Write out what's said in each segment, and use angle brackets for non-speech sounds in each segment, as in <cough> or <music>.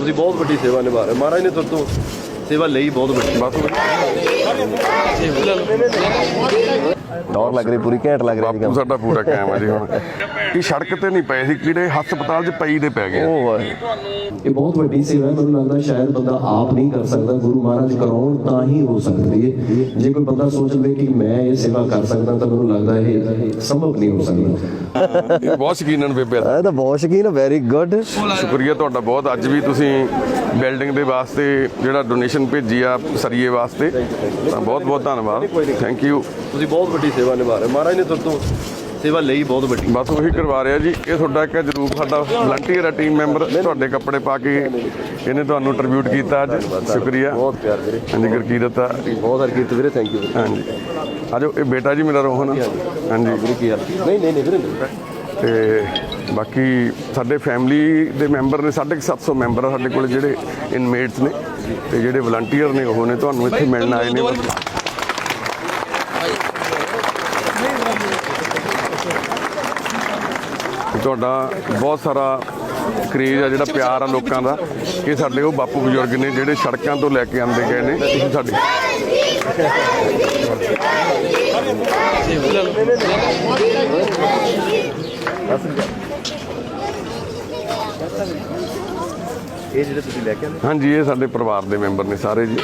ਤੁਸੀਂ ਬਹੁਤ ਵੱਡੀ ਸੇਵਾ ਨਿਭਾ ਰਹੇ ਹੋ। ਮਹਾਰਾਜ ਨੇ ਤੁਹਾਡੇ ਤੋਂ ਸੇਵਾ ਲਈ ਬਹੁਤ ਵੱਡੀ ਬਸ ਦੌੜ ਲੱਗ ਰਹੀ ਪੂਰੀ ਘੈਂਟ ਲੱਗ ਰਹੀ ਬਾਪੂ ਸਾਡਾ ਪੂਰਾ ਕਾਇਮ ਹੈ ਜੀ ਹੁਣ। ਇਹ ਸੜਕ ਤੇ ਨਹੀਂ ਪਏ ਸੀ ਕੀੜੇ ਹਸਪਤਾਲ 'ਚ ਪਈ ਦੇ ਪੈ ਗਏ। ਉਹ ਇਹ ਬਹੁਤ ਵੱਡੀ ਸੇਵਾ ਹੈ ਮੈਨੂੰ ਲੱਗਦਾ ਸ਼ਾਇਦ ਬੰਦਾ ਆਪ ਨਹੀਂ ਕਰ ਸਕਦਾ ਗੁਰੂ ਮਹਾਰਾਜ ਕਰਾਉਣ ਤਾਂ ਹੀ ਹੋ ਸਕਦੀ ਹੈ। ਜੇ ਕੋਈ ਬੰਦਾ ਸੋਚ ਲਵੇ ਕਿ ਮੈਂ ਇਹ ਸੇਵਾ ਕਰ ਸਕਦਾ ਤਾਂ ਮੈਨੂੰ ਲੱਗਦਾ ਇਹ ਸੰਭਵ ਨਹੀਂ ਹੋ ਸਕਦਾ। ਇਹ ਬਹੁਤ ਸ਼ਕੀਨਨ ਬੇਬੇ। ਇਹ ਤਾਂ ਬਹੁਤ ਸ਼ਕੀਨ ਵੈਰੀ ਗੁੱਡ ਸ਼ੁਕਰੀਆ ਤੁਹਾਡਾ ਬਹੁਤ। ਅੱਜ ਵੀ ਤੁਸੀਂ ਬਿਲਡਿੰਗ ਦੇ ਵਾਸਤੇ ਜਿਹੜਾ ਡੋਨੇਸ਼ਨ ਭੇਜੀ ਆ ਸਰੀਏ ਵਾਸਤੇ ਤਾਂ ਬਹੁਤ ਬਹੁਤ ਧੰਨਵਾਦ। ਥੈਂਕ ਯੂ ਤੁਸੀਂ ਬਹੁਤ ਵੱਡੀ ਸੇਵਾ ਨਿਭਾ ਰਹੇ। ਮਹਾਰਾਜ ਨੇ ਤੁਹਾਡੇ ਤੋਂ ਸੇਵਾ ਲਈ ਬਹੁਤ ਵੱਡੀ। ਬਸ ਉਹੀ ਕਰਵਾ ਰਿਹਾ ਜੀ। ਇਹ ਤੁਹਾਡਾ ਇੱਕ ਜਰੂਰ ਸਾਡਾ ਵਲੰਟੀਅਰ ਹੈ ਟੀਮ ਮੈਂਬਰ ਤੁਹਾਡੇ ਕੱਪੜੇ ਪਾ ਕੇ ਇਹਨੇ ਤੁਹਾਨੂੰ ਟ੍ਰਿਬਿਊਟ ਕੀਤਾ ਅੱਜ। ਸ਼ੁਕਰੀਆ। ਬਹੁਤ ਪਿਆਰ ਵੀਰੇ। ਹਾਂਜੀ ਗੁਰਕੀਰਤ ਆ ਬਹੁਤ ਹਰਕੀਰਤ ਵੀਰੇ ਥੈਂਕ ਯੂ ਹਾਂਜੀ। ਆਜੋ ਇਹ ਬੇਟਾ ਜੀ ਮੇਰਾ ਰੋਹਨ। ਹਾਂਜੀ ਵੀਰੇ ਕੀ ਹਾਲ? ਨਹੀਂ ਨਹੀਂ ਨਹੀਂ ਵੀਰੇ ਤੇ ਬਾਕੀ ਸਾਡੇ ਫੈਮਿਲੀ ਦੇ ਮੈਂਬਰ ਨੇ 750 ਮੈਂਬਰ ਆ ਸਾਡੇ ਕੋਲ ਜਿਹੜੇ ਇਨਮੇਟਸ ਨੇ ਤੇ ਜਿਹੜੇ ਵਲੰਟੀਅਰ ਨੇ ਉਹ ਨੇ ਤੁਹਾਨੂੰ ਇੱਥੇ ਮਿਲਣ ਆਏ ਨੇ। ਤੁਹਾਡਾ ਬਹੁਤ ਸਾਰਾ ਕਰੇਜ ਆ ਜਿਹੜਾ ਪਿਆਰ ਆ ਲੋਕਾਂ ਦਾ। ਇਹ ਸਾਡੇ ਉਹ ਬਾਪੂ ਬਜ਼ੁਰਗ ਨੇ ਜਿਹੜੇ ਸੜਕਾਂ ਤੋਂ ਲੈ ਕੇ ਆਂਦੇ ਗਏ ਨੇ। ਤੁਸੀਂ ਸਾਡੇ ਇਹ ਜਿਹੜੇ ਤੁਸੀਂ ਲੈ ਕੇ ਆਏ ਹਾਂਜੀ, ਇਹ ਸਾਡੇ ਪਰਿਵਾਰ ਦੇ ਮੈਂਬਰ ਨੇ ਸਾਰੇ ਜੀ।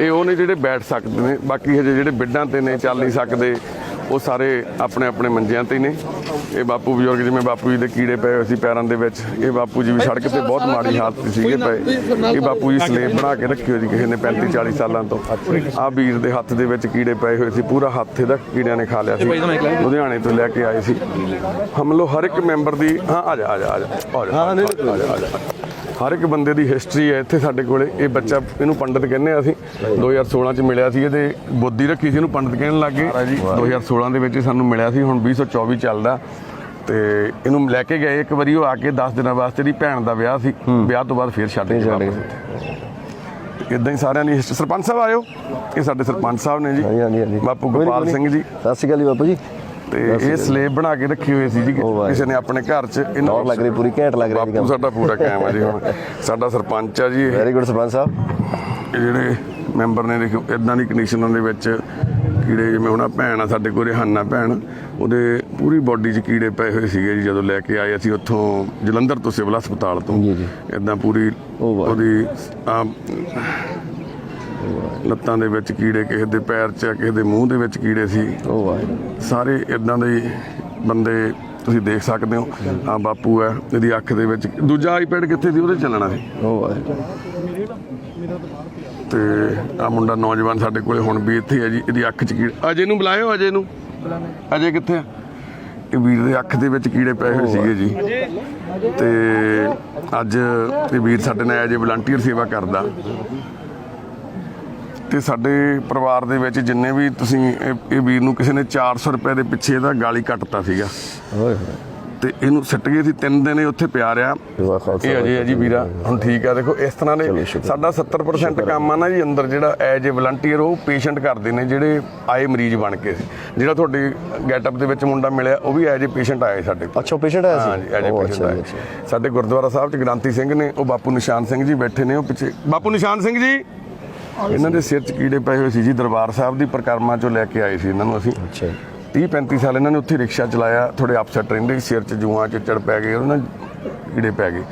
ਇਹ ਉਹ ਨੇ ਜਿਹੜੇ ਬੈਠ ਸਕਦੇ ਨੇ, ਬਾਕੀ ਹਜੇ ਜਿਹੜੇ ਬਿੱਡਾਂ ਤੇ ਨੇ, ਚੱਲ ਨਹੀਂ ਸਕਦੇ। ਉਹ ਸਾਰੇ ਆਪਣੇ ਆਪਣੇ ਮੰਜਿਆਂ ਤੇ ਨੇ। ਇਹ ਬਾਪੂ ਬਜ਼ੁਰਗ ਜਿਵੇਂ ਬਾਪੂ ਜੀ ਦੇ ਕੀੜੇ ਪਏ ਹੋਏ ਸੀ ਪੈਰਾਂ ਦੇ ਵਿੱਚ ਇਹ ਬਾਪੂ ਜੀ ਵੀ ਸੜਕ ਤੇ ਬਹੁਤ ਮਾੜੀ ਹਾਲਤ ਸੀਗੇ ਪਏ ਇਹ ਬਾਪੂ ਜੀ ਸਲੇਬ ਬਣਾ ਕੇ ਰੱਖੇ ਹੋਏ ਸੀ ਕਿਸੇ ਨੇ 35 40 ਸਾਲਾਂ ਤੋਂ। ਆ ਵੀਰ ਦੇ ਹੱਥ ਦੇ ਵਿੱਚ ਕੀੜੇ ਪਏ ਹੋਏ ਸੀ ਪੂਰਾ ਹੱਥ ਇਹਦਾ ਕੀੜਿਆਂ ਨੇ ਖਾ ਲਿਆ ਸੀ। ਲੁਧਿਆਣੇ ਤੋਂ ਲੈ ਕੇ ਆਏ ਸੀ। ਹਮਲੋ ਹਰ ਇੱਕ ਮੈਂਬਰ ਦੀ ਹਾਂ ਆ ਜਾ ਆ ਜਾ ਆ ਜਾ ਆ ਜਾ ਹਾਂ ਨਹੀਂ ਆ ਜਾ ਆ ਜਾ। ਹਰ ਇੱਕ ਬੰਦੇ ਦੀ ਹਿਸਟਰੀ ਹੈ ਇੱਥੇ ਸਾਡੇ ਕੋਲੇ। ਇਹ ਬੱਚਾ ਇਹਨੂੰ ਪੰਡਤ ਕਹਿੰਦੇ ਆ ਅਸੀਂ। 2016 ਚ ਮਿਲਿਆ ਸੀ ਇਹਦੇ ਬੁੱਧੀ ਰੱਖੀ ਸੀ ਇਹਨੂੰ ਪੰਡਤ ਕਹਿਣ ਲੱਗੇ 2016 ਦੇ ਵਿੱਚ ਇਹ ਸਾਨੂੰ ਮਿਲਿਆ ਸੀ ਹੁਣ 2024 ਚੱਲਦਾ। ਤੇ ਇਹਨੂੰ ਲੈ ਕੇ ਗਏ ਇੱਕ ਵਾਰੀ ਉਹ ਆ ਕੇ 10 ਦਿਨਾਂ ਵਾਸਤੇ ਦੀ ਭੈਣ ਦਾ ਵਿਆਹ ਸੀ। ਵਿਆਹ ਤੋਂ ਬਾਅਦ ਫੇਰ ਛੱਡ ਕੇ ਵਾਪਸ ਇਦਾਂ ਹੀ ਸਾਰਿਆਂ ਦੀ ਸਰਪੰਚ ਸਾਹਿਬ ਆਇਓ। ਇਹ ਸਾਡੇ ਸਰਪੰਚ ਸਾਹਿਬ ਨੇ ਜੀ। ਹਾਂਜੀ ਹਾਂਜੀ ਬਾਪੂ ਗੋਪਾਲ ਸਿੰਘ ਜੀ। ਸਤਿ ਸ਼੍ਰੀ ਅਕਾਲ ਜੀ ਬਾਪੂ ਜੀ। ਤੇ ਇਹ ਸਲੇਬ ਬਣਾ ਕੇ ਰੱਖੀ ਹੋਈ ਸੀ ਜੀ। ਕਿਸੇ ਨੇ ਆਪਣੇ ਘਰ 'ਚ ਇਹਨੂੰ ਲੱਗ ਰਹੀ ਪੂਰੀ ਘੈਂਟ ਲੱਗ ਰਹੀ ਬਾਪੂ ਸਾਡਾ ਪੂਰਾ ਕਾਇਮ ਹੈ ਜੀ ਹੁਣ ਸਾਡਾ ਸਰਪੰਚ ਆ ਜੀ ਵੈਰੀ ਗੁੱਡ ਸਰਪੰਚ ਸਾਹਿਬ ਇਹ ਜਿਹੜੇ ਮੈਂਬਰ ਨੇ ਦੇਖੋ ਇਦਾਂ ਦੀ ਕੰਡੀਸ਼ਨਾਂ ਦੇ ਵਿੱਚ ਕੀੜੇ ਜਿਵੇਂ ਆਹ ਭੈਣ ਆ ਸਾਡੇ ਕੋਲ ਰਿਹਾਨਾ ਭੈਣ ਉਹਦੇ ਪੂਰੀ ਬਾਡੀ 'ਚ ਕੀੜੇ ਪਏ ਹੋਏ ਸੀਗੇ ਜੀ ਜਦੋਂ ਲੈ ਕੇ ਆਏ ਅਸੀਂ ਉੱਥੋਂ ਜਲੰਧਰ ਤੋਂ ਸਿਵਲ ਹਸਪਤਾਲ ਤੋਂ ਜੀ, ਜੀ। ਇਦਾਂ ਪੂਰੀ। ਉਹਦੀ ਲੱਤਾਂ ਦੇ ਵਿੱਚ ਕੀੜੇ ਕਿਸੇ ਦੇ ਪੈਰ 'ਚ ਕਿਸੇ ਦੇ ਮੂੰਹ ਦੇ ਵਿੱਚ ਕੀੜੇ ਸੀ। ਉਹ ਵਾਹ। ਸਾਰੇ ਇਦਾਂ ਦੇ ਬੰਦੇ ਤੁਸੀਂ ਦੇਖ ਸਕਦੇ ਹੋ। ਆ ਬਾਪੂ ਹੈ ਇਹਦੀ ਅੱਖ ਦੇ ਵਿੱਚ ਦੂਜਾ ਆਈਪੈਡ ਕਿੱਥੇ ਸੀ? ਉਹਦੇ ਚੱਲਣਾ ਸੀ। ਉਹ ਵਾਹ। ਤੇ ਆ ਮੁੰਡਾ ਨੌਜਵਾਨ ਸਾਡੇ ਕੋਲੇ ਹੁਣ ਵੀ ਇੱਥੇ ਹੈ ਜੀ ਇਹਦੀ ਅੱਖ 'ਚ ਕੀੜੇ ਅਜੇ ਨੂੰ ਬੁਲਾਇਓ ਅਜੇ ਨੂੰ ਅਜੇ ਕਿੱਥੇ ਆ? ਇਹ ਵੀਰ ਦੇ ਅੱਖ ਦੇ ਵਿੱਚ ਕੀੜੇ ਪਏ ਹੋਏ ਸੀਗੇ ਜੀ। ਤੇ ਅੱਜ ਇਹ ਵੀਰ ਸਾਡੇ ਨਾਲ ਐਜ ਵਲੰਟੀਅਰ ਸੇਵਾ ਕਰਦਾ। ਤੇ ਸਾਡੇ ਪਰਿਵਾਰ ਦੇ ਵਿੱਚ ਜਿੰਨੇ ਵੀ ਤੁਸੀਂ ਇਹ ਇਹ ਵੀਰ ਨੂੰ ਕਿਸੇ ਨੇ 400 ਰੁਪਏ ਦੇ ਪਿੱਛੇ ਇਹਦਾ ਗਾਲੀ ਕੱਟਤਾ ਸੀਗਾ। ਓਏ ਹੋਏ। ਤੇ ਇਹਨੂੰ ਸਿੱਟ ਗਏ ਸੀ ਤਿੰਨ ਦਿਨ ਇਹ ਉੱਥੇ ਪਿਆ ਰਿਹਾ। ਇਹ ਅਜੇ ਹੈ ਜੀ ਵੀਰਾ ਹੁਣ ਠੀਕ ਆ ਦੇਖੋ ਇਸ ਤਰ੍ਹਾਂ ਦੇ ਸਾਡਾ 70% ਕੰਮ ਆ ਨਾ ਜੀ ਅੰਦਰ ਜਿਹੜਾ ਐਜ ਏ ਵਲੰਟੀਅਰ ਉਹ ਪੇਸ਼ੈਂਟ ਕਰਦੇ ਨੇ ਜਿਹੜੇ ਆਏ ਮਰੀਜ਼ ਬਣ ਕੇ। ਜਿਹੜਾ ਤੁਹਾਡੇ ਗੈਟਅਪ ਦੇ ਵਿੱਚ ਮੁੰਡਾ ਮਿਲਿਆ ਉਹ ਵੀ ਐਜ ਏ ਪੇਸ਼ੈਂਟ ਆਏ ਸਾਡੇ ਕੋਲ। ਅੱਛਾ ਪੇਸ਼ੈਂਟ ਆਇਆ ਸੀ? ਹਾਂ ਜੀ ਐਜ ਏ ਪੇਸ਼ੈਂਟ ਅੱਛਾ। ਸਾਡੇ ਗੁਰਦੁਆਰਾ ਸਾਹਿਬ ਚ ਗ੍ਰਾਂਤੀ ਸਿੰਘ ਨੇ ਉਹ ਬਾਪੂ ਨਿਸ਼ਾਨ ਸਿੰਘ ਜੀ ਬੈਠੇ ਨੇ ਉਹ ਪਿੱਛੇ ਬਾਪੂ ਨਿਸ਼ਾਨ ਸਿੰਘ ਜੀ! ਇਹਨਾਂ ਦੇ ਸਿਰ 'ਚ ਕੀੜੇ ਪਏ ਹੋਏ ਸੀ ਜੀ ਦਰਬਾਰ ਸਾਹਿਬ ਦੀ ਪ੍ਰਕਰਮਾ ਚੋਂ ਲੈ ਕੇ ਆਏ ਸੀ ਇਹਨਾਂ ਨੂੰ ਅਸੀਂ। ਅੱਛਾ ਜੀ। 30 35 ਸਾਲ ਇਹਨਾਂ ਨੇ ਉੱਥੇ ਰਿਕਸ਼ਾ ਚਲਾਇਆ ਥੋੜੇ ਅਪਸੈਟ ਰਹਿੰਦੇ ਸਿਰ 'ਚ ਜੂਆਂ 'ਚ ਚੜ ਪੈ ਗਏ ਉਹਨਾਂ ਕੀੜੇ ਪੈ ਗਏ।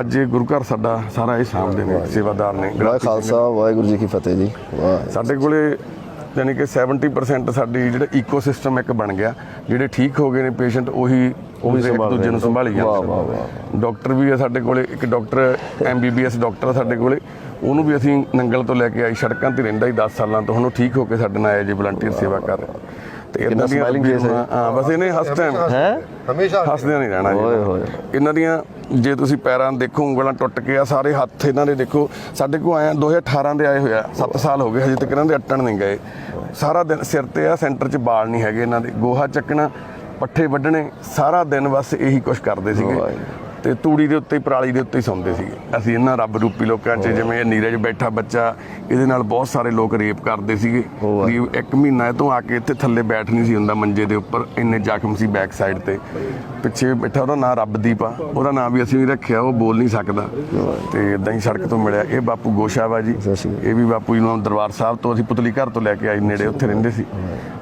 ਅੱਜ ਇਹ ਗੁਰੂ ਘਰ ਸਾਡਾ ਸਾਰਾ ਇਹ ਸਾਹਮਣੇ ਨੇ ਸੇਵਾਦਾਰ ਨੇ। ਖਾਲਸਾ ਵਾਹਿਗੁਰੂ ਜੀ ਕੀ ਫਤਿਹ ਜੀ। ਸਾਡੇ ਕੋਲੇ ਯਾਨੀ ਕਿ 70% ਸਾਡੀ ਜਿਹੜਾ ਈਕੋਸਿਸਟਮ ਇੱਕ ਬਣ ਗਿਆ। ਜਿਹੜੇ ਠੀਕ ਹੋ ਗਏ ਨੇ ਪੇਸ਼ੈਂਟ ਉਹੀ ਉਹੀ ਸੰਭਾਲ ਦੂਜੇ ਨੂੰ। ਸੰਭਾਲੀ ਜਾਂਦੇ ਵਾਹ, ਵਾਹ, ਡਾਕਟਰ ਵੀ ਆ ਸਾਡੇ ਕੋਲੇ ਇੱਕ ਡਾਕਟਰ ਐਮਬੀਬੀਐਸ ਡਾਕਟਰ ਆ ਸਾਡੇ ਕੋਲੇ। ਉਹਨੂੰ ਵੀ ਅਸੀਂ ਨੰਗਲ ਤੋਂ ਲੈ ਕੇ ਆਈ ਸੜਕਾਂ ਤੇ ਰਹਿੰਦਾ ਹੀ 10 ਸਾਲਾਂ ਤੋਂ। ਹੁਣ ਉਹ ਠੀਕ ਹੋ ਕੇ ਸਾਡੇ ਨਾਲ ਆਇਆ ਜੀ ਵਲੰਟੀਅਰ ਸੇਵਾ ਕਰ ਰਿਹਾ। ਤੇ ਕਿੰਨਾ smiling face ਹੈ। ਹਾਂ ਬਸ ਇਹਨੇ ਹੱਸ ਟਾਈਮ ਹੈ? ਹੱਸਦਿਆਂ ਨਹੀਂ ਰਹਿਣਾ ਓਏ ਹੋਏ ਇਹਨਾਂ ਦੀਆਂ ਜੇ ਤੁਸੀਂ ਪੈਰਾਂ ਦੇਖੋ ਉਂਗਲਾਂ ਟੁੱਟ ਕੇ ਆ ਸਾਰੇ ਹੱਥ ਇਹਨਾਂ ਦੇ ਦੇਖੋ। ਸਾਡੇ ਕੋਲ ਆਇਆ 2018 ਦੇ ਆਏ ਹੋਇਆ 7 ਸਾਲ ਹੋ ਗਏ ਹਜੇ ਤੱਕ ਇਹਨਾਂ ਦੇ ਅੱਟਣ ਨਹੀਂ ਗਏ। ਸਾਰਾ ਦਿਨ ਸਿਰ ਤੇ ਆ ਸੈਂਟਰ 'ਚ ਬਾਲ ਨਹੀਂ ਹੈਗੇ ਇਹਨਾਂ ਦੇ। ਗੋਹਾ ਚੱਕਣਾ ਪੱਠੇ ਵੱਢਣੇ ਸਾਰਾ ਦਿਨ ਬਸ ਇਹੀ ਕੁਝ ਕਰਦੇ ਸੀਗੇ। ਤੇ ਤੂੜੀ ਦੇ ਉੱਤੇ ਪਰਾਲੀ ਦੇ ਉੱਤੇ ਹੀ ਸੌਂਦੇ ਸੀਗੇ। ਅਸੀਂ ਇਹਨਾਂ ਰੱਬ ਰੂਪੀ ਲੋਕਾਂ 'ਚ ਜਿਵੇਂ ਇਹ ਨੀਰਜ ਬੈਠਾ ਬੱਚਾ ਇਹਦੇ ਨਾਲ ਬਹੁਤ ਸਾਰੇ ਲੋਕ ਰੇਪ ਕਰਦੇ ਸੀਗੇ। ਵੀ ਇੱਕ ਮਹੀਨਾ ਇਹ ਤੋਂ ਆ ਕੇ ਇੱਥੇ ਥੱਲੇ ਬੈਠ ਨਹੀਂ ਸੀ ਹੁੰਦਾ ਮੰਜੇ ਦੇ ਉੱਪਰ ਇੰਨੇ ਜ਼ਖਮ ਸੀ ਬੈਕ ਸਾਈਡ ਤੇ। ਪਿੱਛੇ ਬੈਠਾ ਉਹਦਾ ਨਾਂ ਰੱਬਦੀਪ ਆ। ਉਹਦਾ ਨਾਂ ਵੀ ਅਸੀਂ ਰੱਖਿਆ ਉਹ ਬੋਲ ਨਹੀਂ ਸਕਦਾ। ਤੇ ਇਦਾਂ ਹੀ ਸੜਕ ਤੋਂ ਮਿਲਿਆ। ਇਹ ਬਾਪੂ ਗੋਸ਼ਾ ਵਾ ਜੀ। ਇਹ ਵੀ ਬਾਪੂ ਜੀ ਨੂੰ ਦਰਬਾਰ ਸਾਹਿਬ ਤੋਂ ਅਸੀਂ ਪੁਤਲੀ ਘਰ ਤੋਂ ਲੈ ਕੇ ਆਏ ਨੇੜੇ ਉੱਥੇ ਰਹਿੰਦੇ ਸੀ।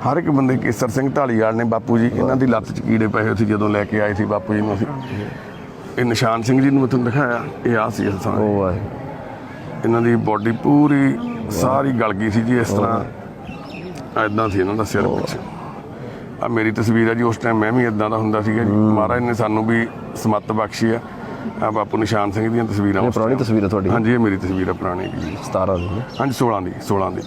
ਹਰ ਇੱਕ ਬੰਦੇ ਕੇਸਰ ਸਿੰਘ ਢਾਲੀਵਾਲ ਨੇ ਬਾਪੂ ਜੀ ਇਹਨਾਂ ਦੀ ਲੱਤ 'ਚ ਕੀੜੇ ਪਏ ਹੋਏ ਸੀ ਜਦੋਂ ਲੈ ਕੇ ਆਏ ਸੀ ਬਾਪੂ ਜੀ ਨੂੰ ਅਸੀਂ। ਇਹ ਨਿਸ਼ਾਨ ਸਿੰਘ ਜੀ ਨੂੰ ਮੈਂ ਤੁਹਾਨੂੰ ਦਿਖਾਇਆ ਇਹ ਆ ਸੀ ਅਸਾਂ ਉਹ ਆ ਇਹਨਾਂ ਦੀ ਬਾਡੀ ਪੂਰੀ ਸਾਰੀ ਗਲ ਗਈ ਸੀ ਜੀ ਇਸ ਤਰ੍ਹਾਂ। ਐਦਾਂ ਸੀ ਇਹਨਾਂ ਦਾ ਸਿਰ ਪਿੱਛੇ। ਆ ਮੇਰੀ ਤਸਵੀਰ ਹੈ ਜੀ ਉਸ ਟਾਈਮ ਮੈਂ ਵੀ ਇਦਾਂ ਦਾ ਹੁੰਦਾ ਸੀਗਾ ਜੀ। ਮਹਾਰਾਜ ਨੇ ਸਾਨੂੰ ਵੀ ਸਮੱਤ ਬਖਸ਼ੀ ਆ। ਆ ਬਾਪੂ ਨਿਸ਼ਾਨ ਸਿੰਘ ਦੀਆਂ ਤਸਵੀਰਾਂ ਇਹ ਪੁਰਾਣੀ। ਤਸਵੀਰ ਤੁਹਾਡੀ? ਹਾਂਜੀ ਇਹ ਮੇਰੀ ਤਸਵੀਰ ਹੈ ਪੁਰਾਣੀ ਜੀ। 17 ਦੀ। ਹਾਂਜੀ 16 ਦੀ 16 ਦੀ।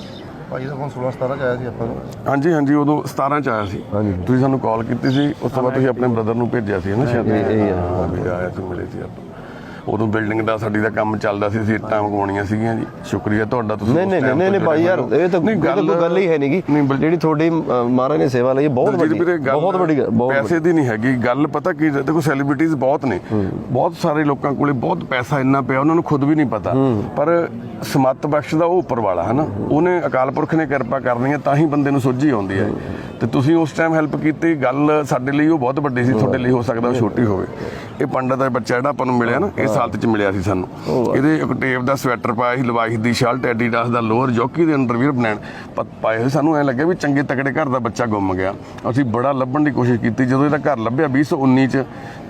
ਭਾਈ ਦਾ ਫੋਨ 16 17 ਚ ਆਇਆ ਸੀ ਆਪਾਂ। ਨੂੰ ਹਾਂਜੀ ਹਾਂਜੀ ਉਦੋਂ 17 ਚ ਆਇਆ ਸੀ। ਹਾਂਜੀ। ਤੁਸੀਂ ਸਾਨੂੰ ਕਾਲ ਕੀਤੀ ਸੀ ਉਸ ਤੋਂ ਬਾਅਦ ਤੁਸੀਂ ਆਪਣੇ ਬ੍ਰਦਰ ਨੂੰ ਭੇਜਿਆ ਸੀ ਨਾ ਸ਼ਾਇਦ? ਇਹ- ਇਹ ਆ, ਹਾਂ। ਵੀ ਆਇਆ ਸੀ ਮਿਲੇ ਸੀ ਆਪਾਂ। ਉਦੋਂ ਬਿਲਡਿੰਗ ਦਾ ਸਾਡੀ ਦਾ ਕੰਮ ਚੱਲਦਾ ਸੀ ਅਸੀਂ ਇੱਟਾਂ ਮੰਗਵਾਉਣੀਆਂ ਸੀਗੀਆਂ ਜੀ। ਸ਼ੁਕਰੀਆ ਤੁਹਾਡਾ ਤੁਸੀਂ ਨਹੀਂ ਨਹੀਂ ਨਹੀਂ ਭਾਈ ਯਾਰ ਇਹ ਤਾਂ ਕੋਈ ਗੱਲ ਹੀ ਹੈ ਨਹੀਂਗੀ ਜਿਹੜੀ ਤੁਹਾਡੀ ਮਹਾਰਾਜ ਨੇ ਸੇਵਾ ਲਈ ਬਹੁਤ ਵੱਡੀ ਬਹੁਤ ਵੱਡੀ ਪੈਸੇ ਦੀ ਨਹੀਂ ਹੈਗੀ ਗੱਲ ਪਤਾ ਕੀ ਦੇਖੋ ਸੈਲੀਬ੍ਰਿਟੀਜ਼ ਬਹੁਤ ਨੇ। ਬਹੁਤ ਸਾਰੇ ਲੋਕਾਂ ਕੋਲੇ ਬਹੁਤ ਪੈਸਾ ਇੰਨਾ ਪਿਆ ਉਹਨਾਂ ਨੂੰ ਖੁਦ ਵੀ ਨਹੀਂ ਪਤਾ। ਪਰ ਸਮੱਤ ਬਖਸ਼ ਦਾ ਉਹ ਉੱਪਰ ਵਾਲਾ ਹੈ ਨਾ ਉਹਨੇ ਅਕਾਲ ਪੁਰਖ ਨੇ ਕਿਰਪਾ ਕਰਨੀ ਹੈ ਤਾਂ ਹੀ ਬੰਦੇ ਨੂੰ ਸੋਝੀ ਆਉਂਦੀ ਹੈ। ਤੇ ਤੁਸੀਂ ਉਸ ਟਾਈਮ ਹੈਲਪ ਕੀਤੀ ਗੱਲ ਸਾਡੇ ਲਈ ਉਹ ਬਹੁਤ ਵੱਡੀ ਸੀ ਤੁਹਾਡੇ ਲਈ ਹੋ ਸਕਦਾ ਉਹ ਛੋਟੀ ਹੋਵੇ। ਇਹ ਪੰਡਤ ਦਾ ਬੱਚਾ ਜਿਹੜਾ ਆਪਾਂ ਨੂੰ ਮਿਲਿਆ ਨਾ ਇਸ ਹਾਲਤ 'ਚ ਮਿਲਿਆ ਸੀ ਸਾਨੂੰ। ਇਹਦੇ ਇੱਕ ਟੇਪ ਦਾ ਸਵੈਟਰ ਪਾਇਆ ਸੀ ਲਵਾਈ ਦੀ ਸ਼ਰਟ ਐਡੀਡਾਸ ਦਾ ਲੋਅਰ ਜੋਕੀ ਦੇ ਅੰਡਰਵੀਅਰ ਬਣਾਣ ਪਾਏ ਹੋਏ ਸਾਨੂੰ ਐ ਲੱਗਿਆ ਵੀ ਚੰਗੇ ਤਕੜੇ ਘਰ ਦਾ ਬੱਚਾ ਗੁੰਮ ਗਿਆ। ਅਸੀਂ ਬੜਾ ਲੱਭਣ ਦੀ ਕੋਸ਼ਿਸ਼ ਕੀਤੀ। ਜਦੋਂ ਇਹਦਾ ਘਰ ਲੱਭਿਆ 2019 ਚ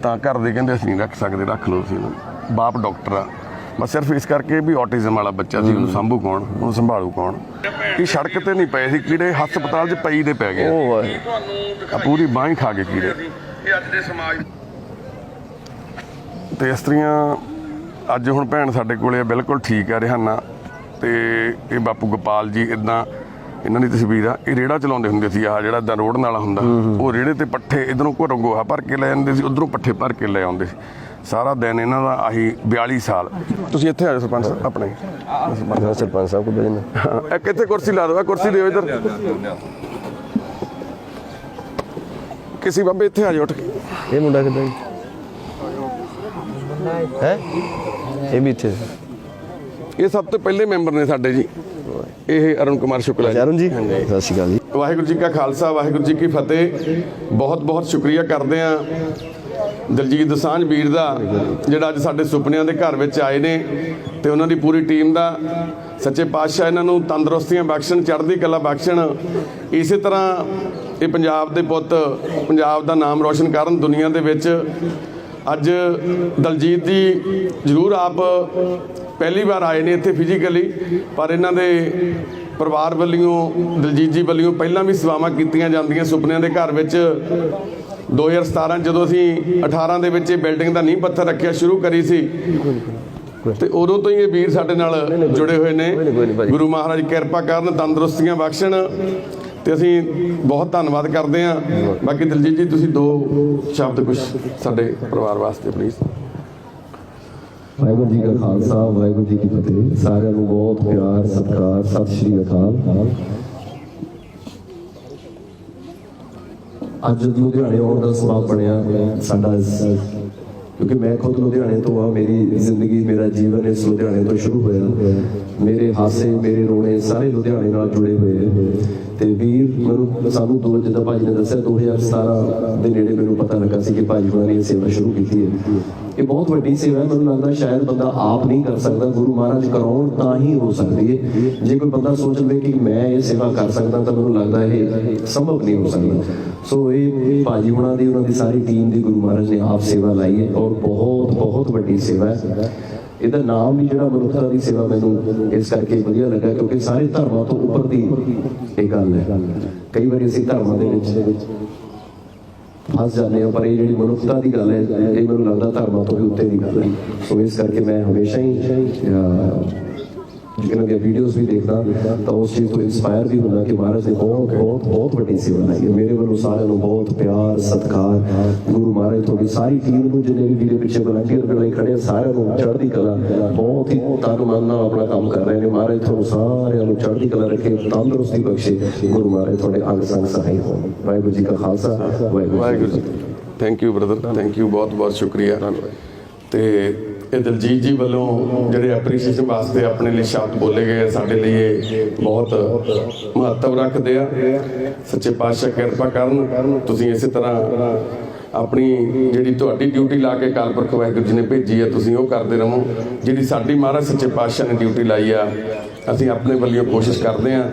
ਤਾਂ ਘਰ ਦੇ ਕਹਿੰਦੇ ਅਸੀਂ ਨਹੀਂ ਰੱਖ ਸਕਦੇ ਰੱਖ ਲਓ ਤੁਸੀਂ ਇਹਨੂੰ। ਬਾਪ ਡਾਕਟਰ ਆ। ਬਸ ਸਿਰਫ ਇਸ ਕਰਕੇ ਵੀ ਆਟਿਜ਼ਮ ਵਾਲਾ ਬੱਚਾ ਸੀ ਉਹਨੂੰ ਸੰਭੂ ਕੌਣ ਉਹਨੂੰ ਸੰਭਾਲੂ ਕੌਣ? ਇਹ ਸੜਕ ਤੇ ਨਹੀਂ ਪਏ ਸੀ ਕੀੜੇ ਹਸਪਤਾਲ 'ਚ ਪਈ ਦੇ ਪੈ ਗਏ ਉਹ ਪੂਰੀ ਬਾਂਹ ਹੀ ਖਾ ਗਏ ਕੀੜੇ। ਇਹ ਅੱਜ ਦੇ ਸਮਾਜ ਤੇ ਇਸਤਰੀਆਂ ਅੱਜ ਹੁਣ ਭੈਣ ਸਾਡੇ ਕੋਲੇ ਆ ਬਿਲਕੁਲ ਠੀਕ ਆ ਰਿਹਾਨਾ। ਤੇ ਇਹ ਬਾਪੂ ਗੋਪਾਲ ਜੀ ਇਦਾਂ ਇਹਨਾਂ ਦੀ ਤਸਵੀਰ ਆ। ਇਹ ਰੇੜਾ ਚਲਾਉਂਦੇ ਹੁੰਦੇ ਸੀ ਆਹ ਜਿਹੜਾ ਇਦਾਂ ਰੋਡ ਨਾਲਾ ਹੁੰਦਾ। ਉਹ ਰੇੜੇ ਤੇ ਪੱਠੇ ਇਧਰੋਂ ਘਰੋਂ ਗੋਹਾ ਭਰ ਕੇ ਲੈ ਜਾਂਦੇ ਸੀ ਉਧਰੋਂ ਪੱਠੇ ਭਰ ਕੇ ਲੈ ਆਉਂਦੇ ਸੀ। ਸਾਰਾ ਦਿਨ ਇਹਨਾਂ ਦਾ ਆਹੀ 42 ਸਾਲ। ਤੁਸੀਂ ਇੱਥੇ ਆ ਜਾਓ ਸਰਪੰਚ ਸਾਹਿਬ ਆਪਣੇ। ਸਰਪੰਚ ਸਾਹਿਬ ਕੋਲ ਹਾਂ, ਇਹ ਕਿੱਥੇ ਕੁਰਸੀ ਲਾ ਦੋ ਕੁਰਸੀ ਦਿਓ ਇਧਰ। ਕਿਸੇ ਬਾਬੇ ਇੱਥੇ ਆ ਜਾਓ ਉੱਠ ਕੇ। ਇਹ ਮੁੰਡਾ ਕਿੱਦਾਂ ਜੀ? ਹੈ? ਇਹ ਵੀ ਇੱਥੇ। ਇਹ ਸਭ ਤੋਂ ਪਹਿਲੇ ਮੈਂਬਰ ਨੇ ਸਾਡੇ ਜੀ। ਇਹ ਅਰੁਣ ਕੁਮਾਰ ਸ਼ੁਕਲਾ ਜੀ। ਅਰੁਣ ਜੀ। ਸਤਿ ਸ਼੍ਰੀ ਅਕਾਲ ਜੀ। ਵਾਹਿਗੁਰੂ ਜੀ ਕਾ ਖਾਲਸਾ ਵਾਹਿਗੁਰੂ ਜੀ ਕੀ ਫਤਿਹ। ਬਹੁਤ ਬਹੁਤ ਸ਼ੁਕਰੀਆ ਕਰਦੇ ਆ ਦਲਜੀਤ ਦਸਾਂਝ ਵੀਰ ਦਾ ਜਿਹੜਾ ਅੱਜ ਸਾਡੇ ਸੁਪਨਿਆਂ ਦੇ ਘਰ ਵਿੱਚ ਆਏ ਨੇ ਤੇ ਉਹਨਾਂ ਦੀ ਪੂਰੀ ਟੀਮ ਦਾ। ਸੱਚੇ ਪਾਤਸ਼ਾਹ ਇਹਨਾਂ ਨੂੰ ਤੰਦਰੁਸਤੀਆਂ ਬਖਸ਼ਣ ਚੜ੍ਹਦੀ ਕਲਾ ਬਖਸ਼ਣ। ਇਸੇ ਤਰ੍ਹਾਂ ਇਹ ਪੰਜਾਬ ਦੇ ਪੁੱਤ ਪੰਜਾਬ ਦਾ ਨਾਮ ਰੋਸ਼ਨ ਕਰਨ ਦੁਨੀਆ ਦੇ ਵਿੱਚ ਅੱਜ ਦਲਜੀਤ ਜੀ ਜ਼ਰੂਰ ਆਪ ਪਹਿਲੀ ਵਾਰ ਆਏ ਨੇ ਇੱਥੇ ਫਿਜ਼ੀਕਲੀ ਪਰ ਇਹਨਾਂ ਦੇ ਪਰਿਵਾਰ ਵੱਲੋਂ ਦਲਜੀਤ ਜੀ ਵੱਲੋਂ ਪਹਿਲਾਂ ਵੀ ਸੇਵਾਵਾਂ ਕੀਤੀਆਂ ਜਾਂਦੀਆਂ ਸੁਪਨਿਆਂ ਦੇ ਘਰ ਵਿੱਚ। 2017 ਜਦੋਂ ਅਸੀਂ 18 ਦੇ ਵਿੱਚ ਇਹ ਬਿਲਡਿੰਗ ਦਾ ਨੀਂਹ ਪੱਥਰ ਰੱਖਿਆ ਸ਼ੁਰੂ ਕਰੀ ਸੀ। ਤੇ ਉਦੋਂ ਤੋਂ ਹੀ ਇਹ ਵੀਰ ਸਾਡੇ ਨਾਲ ਜੁੜੇ ਹੋਏ ਨੇ। ਗੁਰੂ ਮਹਾਰਾਜ ਕਿਰਪਾ ਕਰਨ ਤੰਦਰੁਸਤੀਆਂ ਬਖਸ਼ਣ। ਤੇ ਅਸੀਂ ਬਹੁਤ ਧੰਨਵਾਦ ਕਰਦੇ ਹਾਂ। ਬਾਕੀ ਦਲਜੀਤ ਜੀ, ਤੁਸੀਂ ਦੋ ਸ਼ਬਦ ਕੁਝ ਸਾਡੇ ਪਰਿਵਾਰ ਵਾਸਤੇ ਪਲੀਜ਼ ਵਾਹਿਗੁਰੂ ਜੀ ਕਾ ਖਾਲਸਾ, ਵਾਹਿਗੁਰੂ ਜੀ ਕੀ ਫਤਿਹ। ਸਾਰਿਆਂ ਨੂੰ ਬਹੁਤ ਪਿਆਰ, ਸਤਿਕਾਰ, ਸਤਿ ਸ਼੍ਰੀ ਅਕਾਲ। ਅੱਜ ਲੁਧਿਆਣੇ ਆਉਣ ਦਾ ਸਬਬ ਬਣਿਆ ਸਾਡਾ ਕਿਉਂਕਿ ਮੈਂ ਖੁਦ ਲੁਧਿਆਣੇ ਤੋਂ ਆ ਮੇਰੀ ਜ਼ਿੰਦਗੀ, ਮੇਰਾ ਜੀਵਨ ਇਸ ਲੁਧਿਆਣੇ ਤੋਂ ਸ਼ੁਰੂ ਹੋਇਆ। ਮੇਰੇ ਹਾਸੇ, ਮੇਰੇ ਰੋਣੇ ਸਾਰੇ ਲੁਧਿਆਣੇ ਨਾਲ ਜੁੜੇ ਹੋਏ ਤੇ ਵੀਰ ਮੈਨੂੰ ਸਾਨੂੰ ਦੋ ਜਿੱਦਾਂ ਭਾਜੀ ਨੇ ਦੱਸਿਆ 2017 ਦੇ ਨੇੜੇ ਮੈਨੂੰ ਪਤਾ ਲੱਗਾ ਸੀ ਕਿ ਭਾਜੀ ਹੋਣਾ ਨੇ ਸੇਵਾ ਸ਼ੁਰੂ ਕੀਤੀ ਹੈ। ਇਹ ਬਹੁਤ ਵੱਡੀ ਸੇਵਾ ਹੈ, ਮੈਨੂੰ ਲੱਗਦਾ ਸ਼ਾਇਦ ਬੰਦਾ ਆਪ ਨਹੀਂ ਕਰ ਸਕਦਾ। ਗੁਰੂ ਮਹਾਰਾਜ ਕਰਾਉਣ ਤਾਂ ਹੀ ਹੋ ਸਕਦੀ ਹੈ। ਜੇ ਕੋਈ ਬੰਦਾ ਸੋਚ ਲਵੇ ਕਿ ਮੈਂ ਇਹ ਸੇਵਾ ਕਰ ਸਕਦਾ ਤਾਂ ਮੈਨੂੰ ਲੱਗਦਾ ਇਹ ਸੰਭਵ ਨਹੀਂ ਹੋ ਸਕਦਾ। ਸੋ ਇਹ ਭਾਜੀ ਹੁਣਾਂ ਦੀ, ਉਹਨਾਂ ਦੀ ਸਾਰੀ ਟੀਮ ਦੀ ਗੁਰੂ ਮਹਾਰਾਜ ਨੇ ਆਪ ਸੇਵਾ ਲਾਈ ਹੈ ਔਰ ਬਹੁਤ ਬਹੁਤ ਵੱਡੀ ਸੇਵਾ ਹੈ। ਇਹਦਾ ਨਾਮ ਵੀ ਜਿਹੜਾ ਮਨੁੱਖਤਾ ਦੀ ਸੇਵਾ ਮੈਨੂੰ ਇਸ ਕਰਕੇ ਵਧੀਆ ਲੱਗਾ, ਕਿਉਂਕਿ ਸਾਰੇ ਧਰਮਾਂ ਤੋਂ ਉੱਪਰ ਦੀ ਇਹ ਗੱਲ ਹੈ। ਕਈ ਵਾਰੀ ਅਸੀਂ ਧਰਮਾਂ ਦੇ ਵਿੱਚ ਫਸ ਜਾਂਦੇ ਹਾਂ, ਪਰ ਇਹ ਜਿਹੜੀ ਮਨੁੱਖਤਾ ਦੀ ਗੱਲ ਹੈ, ਇਹ ਮੈਨੂੰ ਲੱਗਦਾ ਧਰਮਾਂ ਤੋਂ ਵੀ ਉੱਤੇ ਦੀ ਗੱਲ ਹੈ। ਸੋ ਇਸ ਕਰਕੇ ਮੈਂ ਹਮੇਸ਼ਾ ਹੀ ਇਹਨਾਂ ਦੀਆਂ ਵੀਡੀਓਜ਼ ਵੀ ਦੇਖਦਾ ਤਾਂ ਉਸ ਚੀਜ਼ ਤੋਂ ਇਨਸਪਾਇਰ ਵੀ ਹੁੰਦਾ ਕਿ ਮਹਾਰਾਜ ਨੇ ਬਹੁਤ ਬਹੁਤ ਬਹੁਤ ਵੱਡੀ ਸੇਵਾ ਲਾਈ ਹੈ। ਮੇਰੇ ਵੱਲੋਂ ਸਾਰਿਆਂ ਨੂੰ ਬਹੁਤ ਪਿਆਰ ਸਤਿਕਾਰ। ਗੁਰੂ ਮਹਾਰਾਜ ਤੁਹਾਡੀ ਸਾਰੀ ਟੀਮ ਨੂੰ ਜਿੰਨੇ ਵੀ ਵੀਰੇ ਪਿੱਛੇ ਵਲੰਟੀਅਰ ਲਈ ਖੜੇ ਸਾਰਿਆਂ ਨੂੰ ਚੜ੍ਹਦੀ ਕਲਾ ਬਹੁਤ ਹੀ ਤਨ ਮਨ ਨਾਲ ਆਪਣਾ ਕੰਮ ਕਰ ਰਹੇ ਨੇ। ਮਹਾਰਾਜ ਤੁਹਾਨੂੰ ਸਾਰਿਆਂ ਨੂੰ ਚੜ੍ਹਦੀ ਕਲਾ ਰੱਖੇ ਤੰਦਰੁਸਤੀ ਬਖਸ਼ੇ। ਗੁਰੂ ਮਹਾਰਾਜ ਤੁਹਾਡੇ ਅੰਗ ਸੰਗ ਸਹਾਈ ਹੋਣ। ਵਾਹਿਗੁਰੂ ਜੀ ਕਾ Khalsa Waheguru ji thank you brother thank you ਬਹੁਤ ਬਹੁਤ ਸ਼ੁਕਰੀਆ। ਤੇ ਇਹ ਦਲਜੀਤ ਜੀ ਵੱਲੋਂ ਜਿਹੜੇ ਐਪਰੀਸ਼ੀਏਸ਼ਨ ਵਾਸਤੇ ਆਪਣੇ ਲਈ ਸ਼ਬਦ ਬੋਲੇ ਗਏ ਆ, ਸਾਡੇ ਲਈ ਇਹ ਬਹੁਤ ਮਹੱਤਵ ਰੱਖਦੇ ਆ। ਸੱਚੇ ਪਾਤਸ਼ਾਹ ਕਿਰਪਾ ਕਰਨ ਤੁਸੀਂ ਇਸੇ ਤਰ੍ਹਾਂ ਆਪਣੀ ਜਿਹੜੀ ਤੁਹਾਡੀ ਡਿਊਟੀ ਲਾ ਕੇ ਕਾਲ ਪੁਰਖ ਵਾਹਿਗੁਰੂ ਜੀ ਨੇ ਭੇਜੀ ਆ ਤੁਸੀਂ ਉਹ ਕਰਦੇ ਰਹੋ। ਜਿਹੜੀ ਸਾਡੀ ਮਹਾਰਾਜ ਸੱਚੇ ਪਾਤਸ਼ਾਹ ਨੇ ਡਿਊਟੀ ਲਾਈ ਆ ਅਸੀਂ ਆਪਣੇ ਵੱਲੋਂ ਕੋਸ਼ਿਸ਼ ਕਰਦੇ ਆ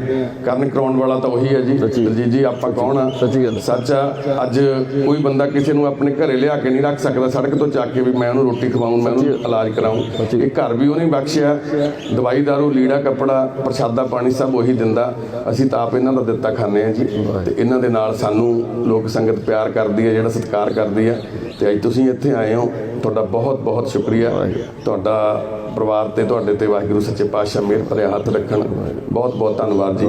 ਕਰਨ ਕਰਾਉਣ ਵਾਲਾ ਤਾਂ ਉਹੀ ਹੈ ਜੀ। ਦਲਜੀਤ ਜੀ ਆਪਾਂ ਕੌਣ ਆ? ਸੱਚੀ ਗੱਲ। ਸੱਚ ਆ। ਅੱਜ ਕੋਈ ਬੰਦਾ ਕਿਸੇ ਨੂੰ ਆਪਣੇ ਘਰੇ ਲਿਆ ਕੇ ਨਹੀਂ ਰੱਖ ਸਕਦਾ। ਸੜਕ ਤੋਂ ਚੱਕ ਕੇ ਵੀ ਮੈਂ ਉਹਨੂੰ ਰੋਟੀ ਖਵਾਉਂ ਮੈਂ ਉਹਨੂੰ ਇਲਾਜ ਕਰਾਉਂ ਇਹ ਘਰ ਵੀ ਉਹਨੇ ਬਖਸ਼ਿਆ। ਦਵਾਈ ਦਾਰੂ ਲੀੜਾ ਕੱਪੜਾ ਪ੍ਰਸ਼ਾਦਾ ਪਾਣੀ ਸਭ ਉਹੀ ਦਿੰਦਾ। ਅਸੀਂ ਤਾਂ ਆਪ ਇਹਨਾਂ ਦਾ ਦਿੱਤਾ ਖਾਂਦੇ ਆ ਜੀ। ਤੇ ਇਹਨਾਂ ਦੇ ਨਾਲ ਸਾਨੂੰ ਲੋਕ ਸੰਗਤ ਪਿਆਰ ਕਰਦੀ ਹੈ ਜਿਹੜਾ ਸਤਿਕਾਰ ਕਰਦੀ ਹੈ। ਤੇ ਅੱਜ ਤੁਸੀਂ ਇੱਥੇ ਆਏ ਹੋ। ਤੁਹਾਡਾ ਬਹੁਤ ਬਹੁਤ ਸ਼ੁਕਰੀਆ। ਤੁਹਾਡਾ ਪਰਿਵਾਰ ਤੇ ਤੁਹਾਡੇ ਤੇ ਵਾਹਿਗੁਰੂ ਸੱਚੇ ਪਾਤਸ਼ਾਹ ਮਿਹਰ ਭਰਿਆ ਹੱਥ ਰੱਖਣ। ਬਹੁਤ ਬਹੁਤ ਧੰਨਵਾਦ ਜੀ।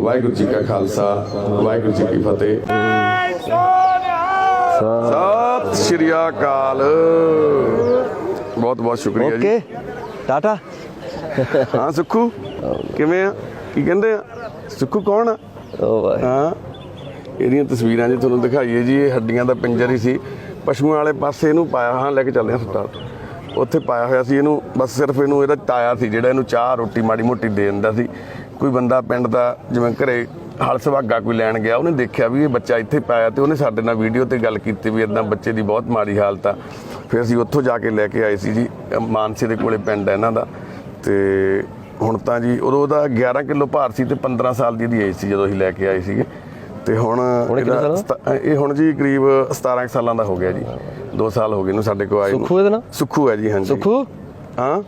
ਵਾਹਿਗੁਰੂ ਜੀ ਕਾ ਖਾਲਸਾ ਵਾਹਿਗੁਰੂ ਜੀ ਕੀ ਫਤਿਹ। ਸਤਿ ਸ਼੍ਰੀ ਅਕਾਲ। ਬਹੁਤ ਬਹੁਤ ਸ਼ੁਕਰੀਆ ਜੀ। Okay tata. ਹਾਂ ਸੁੱਖੂ ਕਿਵੇਂ ਆ? ਕੀ ਕਹਿੰਦੇ ਆ? ਸੁੱਖੂ ਕੌਣ ਆ? ਓ ਭਾਈ ਹਾਂ ਇਹਦੀਆਂ ਤਸਵੀਰਾਂ ਜੇ ਤੁਹਾਨੂੰ ਦਿਖਾਈਏ ਜੀ ਇਹ ਹੱਡੀਆਂ ਦਾ ਪਿੰਜਰ ਹੀ ਸੀ। ਪਸ਼ੂਆਂ ਵਾਲੇ ਪਾਸੇ ਇਹਨੂੰ ਪਾਇਆ ਹਾਂ ਲੈ ਕੇ ਚੱਲਦੇ ਹਾਂ ਹਸਪਤਾਲ ਉੱਥੇ ਪਾਇਆ ਹੋਇਆ ਸੀ, ਇਹਨੂੰ ਬਸ ਸਿਰਫ ਇਹਨੂੰ ਇਹਦਾ ਤਾਇਆ ਸੀ, ਜਿਹੜਾ ਇਹਨੂੰ ਚਾਹ, ਰੋਟੀ ਮਾੜੀ ਮੋਟੀ ਦੇ ਦਿੰਦਾ ਸੀ। ਕੋਈ ਬੰਦਾ ਪਿੰਡ ਦਾ, ਜਿਵੇਂ ਘਰੇ ਹਲ ਸੁਭਾਗਾ ਕੋਈ ਲੈਣ ਗਿਆ, ਉਹਨੇ ਦੇਖਿਆ ਵੀ ਇਹ ਬੱਚਾ ਇੱਥੇ ਪਾਇਆ ਤੇ ਉਹਨੇ ਸਾਡੇ ਨਾਲ ਵੀਡੀਓ ਤੇ ਗੱਲ ਕੀਤੀ ਵੀ ਇਦਾਂ ਬੱਚੇ ਦੀ ਬਹੁਤ ਮਾੜੀ ਹਾਲਤ ਆ। ਫਿਰ ਅਸੀਂ ਉੱਥੋਂ ਜਾ ਕੇ ਲੈ ਕੇ ਆਏ ਸੀ ਜੀ, ਮਾਨਸੇ ਦੇ ਕੋਲੇ ਪਿੰਡ ਹੈ ਇਹਨਾਂ ਦਾ। ਤੇ ਹੁਣ ਤਾਂ ਜੀ ਉਦੋਂ ਉਹਦਾ 11 ਕਿਲੋ ਭਾਰ ਸੀ ਤੇ 15 ਸਾਲ ਦੀ ਇਹਦੀ ਏਜ ਸੀ ਜਦੋਂ ਅਸੀਂ ਲੈ ਕੇ ਆਏ ਸੀਗੇ। ਤੇ ਹੁਣ ਇਹ ਹੁਣ ਜੀ ਕਰੀਬ 17 ਕੁ ਸਾਲਾਂ ਦਾ ਹੋ ਗਿਆ ਜੀ। 2 ਸਾਲ ਹੋ ਗਏ ਨੂੰ ਸਾਡੇ ਕੋਲ ਆਏ। ਸੁੱਖੂ ਇਹਦਾ ਨਾਂ? ਸੁੱਖੂ ਹੈ ਜੀ ਹਾਂਜੀ। ਸੁਖੂ? ਹਾਂ?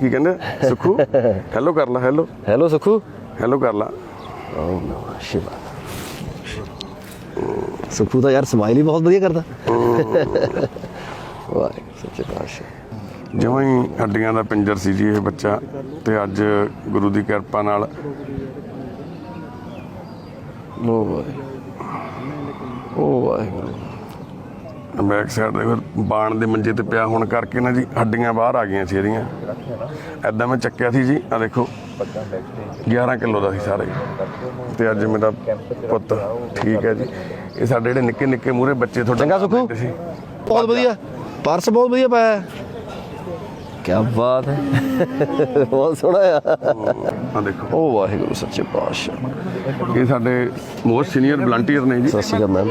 ਕੀ ਕਹਿੰਦੇ? ਸੁੱਖੂ? <laughs> ਹੈਲੋ ਕਰ ਲਾ ਹੈਲੋ ਹੈਲੋ ਸੁਖੂ। ਹੈਲੋ ਕਰ ਲਾ। ਓ ਸ਼ਿਵਾ ਸੁਖੂ ਤਾਂ ਯਾਰ ਸਮਾਈਲ ਹੀ ਬਹੁਤ ਵਧੀਆ ਕਰਦਾ। ਵਾਹ ਸੱਚੇ ਪਾਤਸ਼ਾਹ। ਜਿਵੇਂ ਹੱਡੀਆਂ ਦਾ ਪਿੰਜਰ ਸੀ ਜੀ ਇਹ ਬੱਚਾ ਤੇ ਅੱਜ ਗੁਰੂ ਦੀ ਕਿਰਪਾ ਨਾਲ ਓ ਵਾਹ ਓ ਵਾਹਿਗੁਰੂ। ਬੈਕ ਸਾਈਡ ਦੇ ਫਿਰ ਬਾਣ ਦੇ ਮੰਜੇ ਤੇ ਪਿਆ ਹੋਣ ਕਰਕੇ ਨਾ ਜੀ ਹੱਡੀਆਂ ਬਾਹਰ ਆ ਗਈਆਂ ਸੀ ਇਹਦੀਆਂ। ਐਦਾਂ ਮੈਂ ਚੱਕਿਆ ਸੀ ਜੀ ਆ ਦੇਖੋ 11 ਕਿਲੋ ਦਾ ਸੀ ਸਾਰੇ। ਤੇ ਅੱਜ ਮੇਰਾ ਪੁੱਤ ਠੀਕ ਹੈ ਜੀ। ਇਹ ਸਾਡੇ ਜਿਹੜੇ ਨਿੱਕੇ ਨਿੱਕੇ ਮੂਰੇ ਬੱਚੇ ਤੁਹਾਡੇ ਚੰਗਾ ਸੁੱਖੂ। ਬਹੁਤ ਵਧੀਆ। ਪਰਸ ਬਹੁਤ ਵਧੀਆ ਪਾਇਆ। ਕੀ ਬਾਤ ਹੈ। ਬਹੁਤ ਸੋਹਣਾ ਆ। ਆ ਦੇਖੋ। ਓ ਵਾਹਿਗੁਰੂ ਸੱਚੇ ਪਾਤਸ਼ਾਹ। ਇਹ ਸਾਡੇ ਮੋਸਟ ਸੀਨੀਅਰ ਵਲੰਟੀਅਰ ਨੇ ਜੀ। ਸਤਿ ਸ਼੍ਰੀ ਅਕਾਲ ਮੈਮ